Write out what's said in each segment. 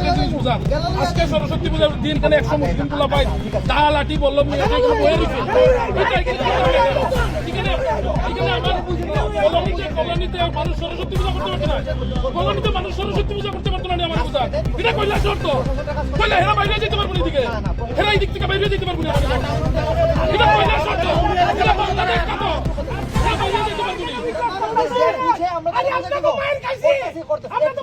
একটা জিনিস বুঝান আজকে সরস্বতী পূজার দিন কেন একশো মুসলিমগুলা পাই দা লাঠি বললাম কলোনিতে মানুষ সরস্বতী পূজা করতে পারতো না। কলোনিতে মানুষ সরস্বতী পূজা করতে পারতো না আমার পূজা। এটা কইলা শর্ত। কইলা হেরা বাইরে যেতে পারব না এদিকে। হেরা এদিক থেকে বাইরে যেতে পারব না এটা কইলা শর্ত। এটা বাংলাদেশ কত? আমরা তো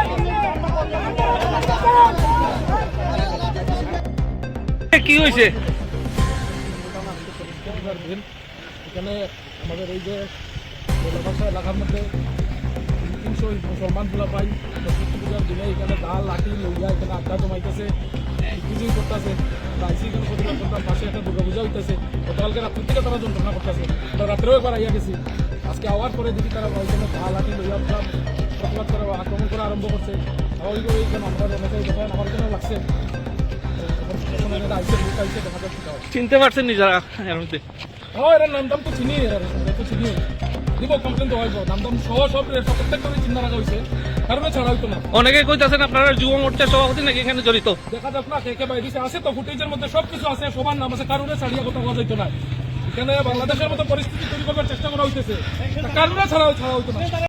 কি হয়েছে? এখানে আমাদের এই যে এলাকার মধ্যে তিনশো মুসলমানগুলা পাই পূজার দিনে এখানে দা লাঠি, লইয়া এখানে আড্ডা জমাইতেছে কিছুই করতেছে আইসি এখানে প্রতিবাদ করতাম পাশে একটা দুর্গা পূজা হইতেছে, গতকালকে রাত্রি থেকে তারা যন্ত্রণা করতেছে, তো রাত্রেও একবার আইয়া গেছি। আজকে আওয়ার পরে যদি তারা ওইখানে দা লাঠি, লইয়া প্রতিবাদ করা আক্রমণ করা আরম্ভ করছে। ওইভাবে এখানে আমার অনেকেই আমার জন্য লাগছে? চিনতে পারছেন নি যারা এর মধ্যে হ্যাঁ এর নাম দাম তো চিনি তো চিনি। দিব কমপ্লেন তো নাম দাম সহ সব প্রত্যেক চিন্তা রাখা হইছে মানে অনেকে নাকি এখানে জড়িত? দেখা যাক আছে। তো মধ্যে আছে সবার নাম আছে। বাংলাদেশের মতো পরিস্থিতি তৈরি করার চেষ্টা করা হইতেছে। কারণে ছাড়া ছাড়া হইতো না।